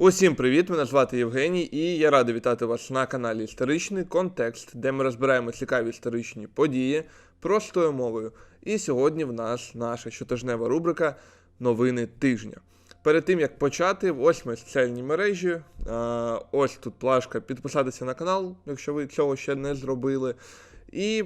Усім привіт! Мене звати Євгеній, і я радий вітати вас на каналі Історичний Контекст, де ми розбираємо цікаві історичні події простою мовою. І сьогодні в нас наша щотижнева рубрика Новини тижня. Перед тим як почати, ось ми соціальні мережі. Ось тут плашка підписатися на канал, якщо ви цього ще не зробили. І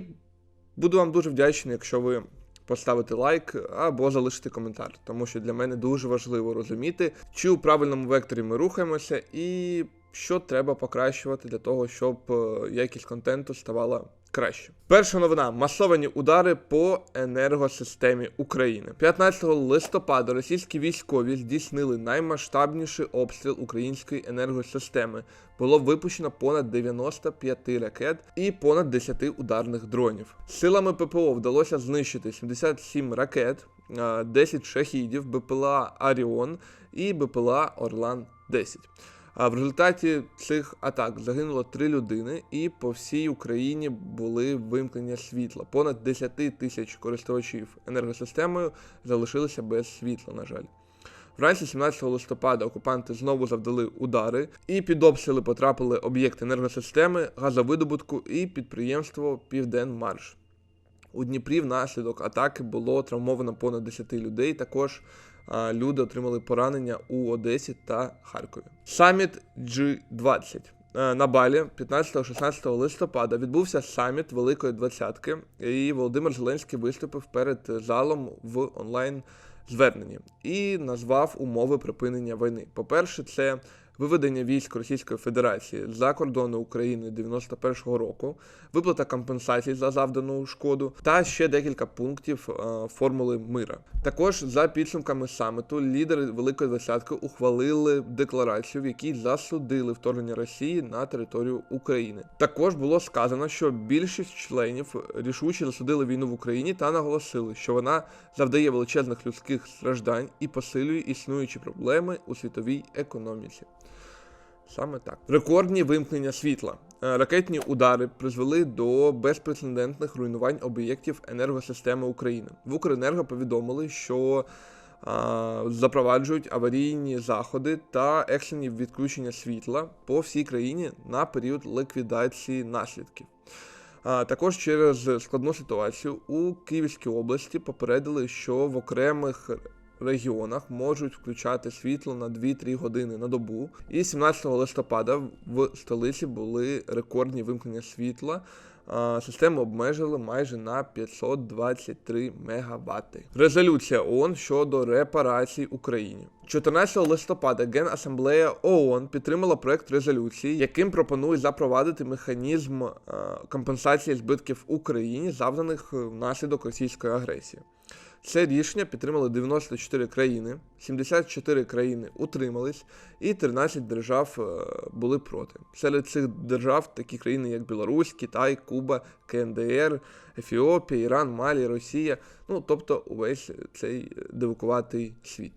буду вам дуже вдячний, якщо ви поставите лайк або залишити коментар, тому що для мене дуже важливо розуміти, чи у правильному векторі ми рухаємося, і що треба покращувати для того, щоб е, якість контенту ставала краще. Перша новина: масовані удари по енергосистемі України. 15 листопада російські військові здійснили наймасштабніший обстріл української енергосистеми. Було випущено понад 95 ракет і понад 10 ударних дронів. Силами ППО вдалося знищити 77 ракет, е, 10 шахідів, БПЛА Аріон і БПЛА Орлан 10. А в результаті цих атак загинуло три людини, і по всій Україні були вимкнення світла. Понад 10 тисяч користувачів енергосистемою залишилися без світла, на жаль. Вранці 17 листопада окупанти знову завдали удари, і під обстріли потрапили об'єкти енергосистеми, газовидобутку і підприємство Південмарш. У Дніпрі внаслідок атаки було травмовано понад 10 людей. Також люди отримали поранення у Одесі та Харкові. Саміт G20. Е, На Балі 15-16 листопада відбувся саміт Великої Двадцятки, і Володимир Зеленський виступив перед залом в онлайн зверненні і назвав умови припинення війни. По-перше, це виведення військ Російської Федерації за кордони України 91-го року, виплата компенсацій за завдану шкоду та ще декілька пунктів е, формули мира. Також за підсумками саміту лідери Великої Двадцятки ухвалили декларацію, в якій засудили вторгнення Росії на територію України. Також було сказано, що більшість членів рішуче засудили війну в Україні та наголосили, що вона завдає величезних людських страждань і посилює існуючі проблеми у світовій економіці. Саме так. Рекордні вимкнення світла. Е, Ракетні удари призвели до безпрецедентних руйнувань об'єктів енергосистеми України. В Укренерго повідомили, що а, запроваджують аварійні заходи та екстрені відключення світла по всій країні на період ліквідації наслідків. А, також через складну ситуацію у Київській області попередили, що в окремих регіонах можуть включати світло на 2-3 години на добу. І 17 листопада в столиці були рекордні вимкнення світла. Систему обмежили майже на 523 мегаватти. Резолюція ООН щодо репарацій Україні. 14 листопада Генасамблея ООН підтримала проект резолюції, яким пропонує запровадити механізм е, компенсації збитків Україні, завданих внаслідок російської агресії. Це рішення підтримали 94 країни, 74 країни утримались, і 13 держав е, були проти. Серед цих держав такі країни, як Білорусь, Китай, Куба, КНДР, Ефіопія, Іран, Малі, Росія. Ну тобто увесь цей дивакуватий світ.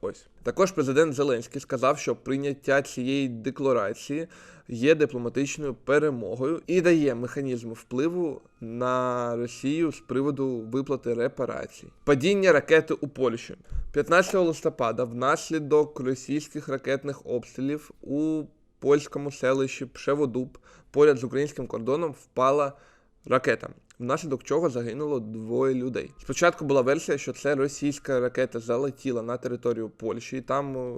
Ось. Також президент Зеленський сказав, що прийняття цієї декларації є дипломатичною перемогою і дає механізм впливу на Росію з приводу виплати репарацій. Падіння ракети у Польщі. 15 листопада внаслідок російських ракетних обстрілів у польському селищі Пшеводуб поряд з українським кордоном впала ракета внаслідок чого загинуло двоє людей. Спочатку була версія, що це російська ракета залетіла на територію Польщі і там е,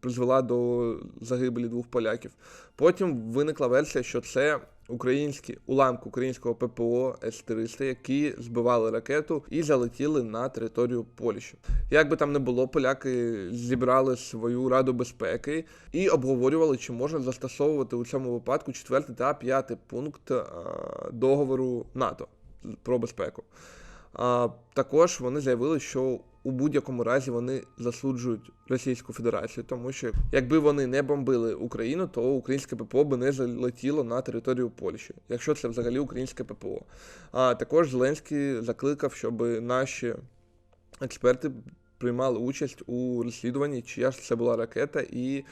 призвела до загибелі двох поляків. Потім виникла версія, що це українські уламки українського ППО С-300, які збивали ракету і залетіли на територію Польщі. Як би там не було, поляки зібрали свою раду безпеки і обговорювали, чи можна застосовувати у цьому випадку четвертий та п'ятий пункт е, договору НАТО про безпеку. Також вони заявили, що у будь-якому разі вони засуджують Російську Федерацію, тому що якби вони не бомбили Україну, то українське ППО би не залетіло на територію Польщі, якщо це взагалі українське ППО. А також Зеленський закликав, щоб наші експерти приймали участь у розслідуванні, чия ж це була ракета, і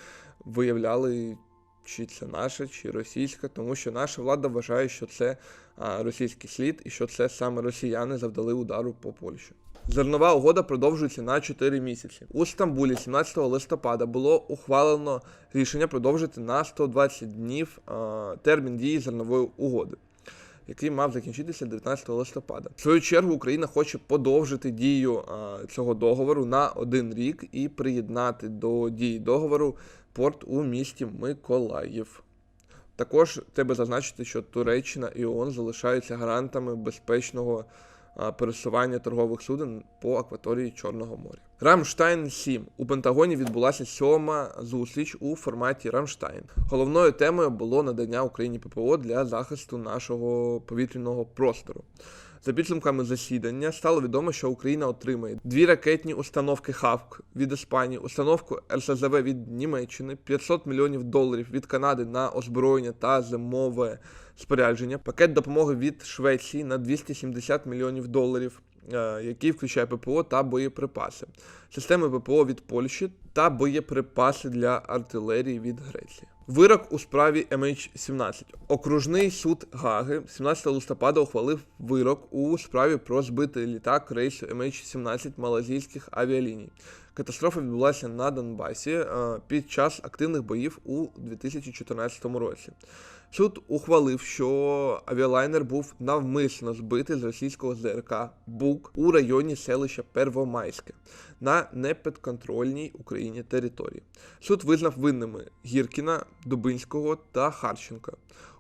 виявляли. Чи це наша, чи російська, тому що наша влада вважає, що це російський слід і що це саме росіяни завдали удару по Польщі. Зернова угода продовжується на 4 місяці. У Стамбулі 17 листопада було ухвалено рішення продовжити на 120 днів термін дії зернової угоди. Який мав закінчитися 19 листопада. В свою чергу Україна хоче подовжити дію е, цього договору на один рік і приєднати до дії договору порт у місті Миколаїв. Також треба зазначити, що Туреччина і ООН залишаються гарантами безпечного а, пересування торгових суден по акваторії Чорного моря. Рамштайн 7 у Пентагоні відбулася сьома зустріч у форматі Рамштайн. Головною темою було надання Україні ППО для захисту нашого повітряного простору. За підсумками засідання стало відомо, що Україна отримає дві ракетні установки ХАВК від Іспанії, установку РСЗВ від Німеччини, 500 мільйонів доларів від Канади на озброєння та зимове спорядження, пакет допомоги від Швеції на 270 мільйонів доларів, е, який включає ППО та боєприпаси, системи ППО від Польщі та боєприпаси для артилерії від Греції. Вирок у справі MH17. Окружний суд Гаги 17 листопада ухвалив вирок у справі про збитий літак рейсу MH17 малазійських авіаліній. Катастрофа відбулася на Донбасі е, під час активних боїв у 2014 році. Суд ухвалив, що авіалайнер був навмисно збитий з російського ЗРК БУК у районі селища Первомайське на непідконтрольній Україні території. Суд визнав винними Гіркіна, Дубинського та Харченка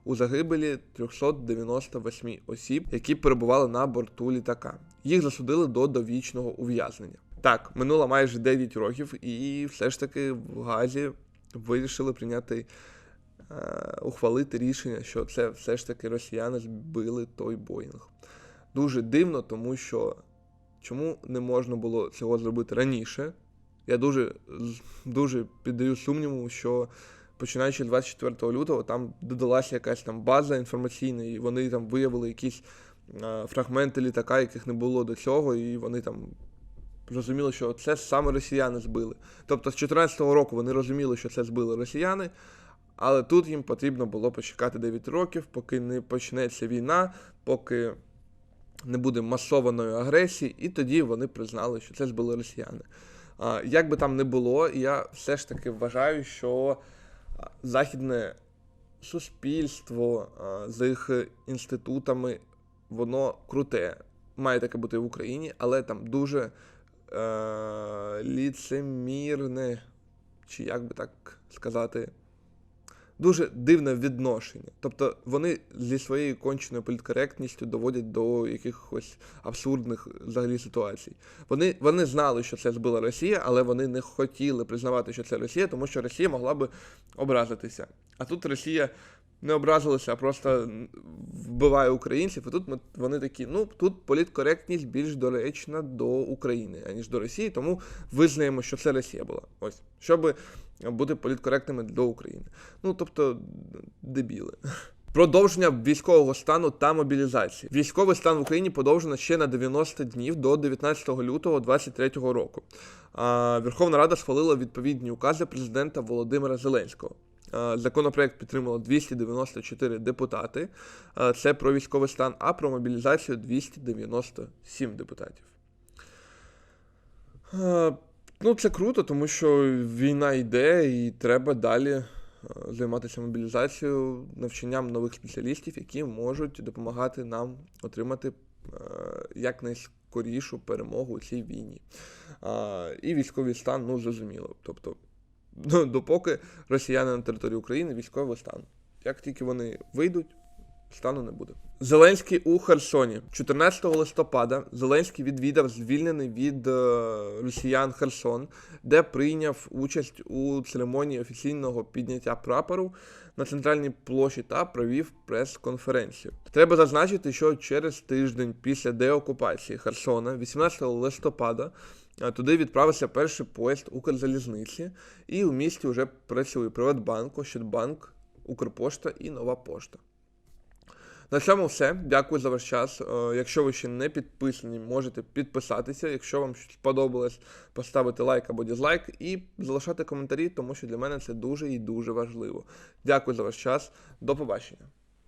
у загибелі 398 осіб, які перебували на борту літака. Їх засудили до довічного ув'язнення. Так, минуло майже 9 років, і все ж таки в Газі вирішили прийняти ухвалити рішення, що це все ж таки росіяни збили той Боїнг. Дуже дивно, тому що чому не можна було цього зробити раніше? Я дуже, дуже піддаю сумніву, що починаючи з 24 лютого там додалася якась там база інформаційна, і вони там виявили якісь е, фрагменти літака, яких не було до цього, і вони там зрозуміли, що це саме росіяни збили. Тобто з 2014 року вони розуміли, що це збили росіяни, але тут їм потрібно було почекати 9 років, поки не почнеться війна, поки не буде масованої агресії, і тоді вони признали, що це збили росіяни. А, Як би там не було, я все ж таки вважаю, що західне суспільство з їх інститутами, воно круте. Має таке бути в Україні, але там дуже е, ліцемірне, чи як би так сказати, дуже дивне відношення. Тобто вони зі своєю конченою політкоректністю доводять до якихось абсурдних взагалі ситуацій. Вони, вони знали, що це збила Росія, але вони не хотіли признавати, що це Росія, тому що Росія могла би образитися. А тут Росія не образилася, а просто вбиває українців. І тут ми, вони такі: ну тут політкоректність більш доречна до України, аніж до Росії, тому визнаємо, що це Росія була. Ось. Щоб бути політкоректними до України. Ну, тобто, дебіли. Продовження військового стану та мобілізації. Військовий стан в Україні подовжено ще на 90 днів до 19 лютого 2023 року. Верховна Рада схвалила відповідні укази президента Володимира Зеленського. Законопроект підтримало 294 депутати. Це про військовий стан, а про мобілізацію 297 депутатів. Ну, це круто, тому що війна йде і треба далі е, займатися мобілізацією, навчанням нових спеціалістів, які можуть допомагати нам отримати е, якнайскорішу перемогу у цій війні. І військовий стан, ну, зрозуміло. Тобто, допоки росіяни на території України військовий стан. Як тільки вони вийдуть, стану не буде. Зеленський у Херсоні. 14 листопада Зеленський відвідав звільнений від е, росіян Херсон, де прийняв участь у церемонії офіційного підняття прапору на центральній площі та провів прес-конференцію. Треба зазначити, що через тиждень після деокупації Херсона, 18 листопада, е, туди відправився перший поїзд Укрзалізниці, і у місті вже працює Приватбанк, Ощадбанк, Укрпошта і Нова Пошта. На цьому все. Дякую за ваш час. Е, Якщо ви ще не підписані, можете підписатися. Якщо вам сподобалось, поставити лайк або дізлайк і залишати коментарі, тому що для мене це дуже і дуже важливо. Дякую за ваш час. До побачення.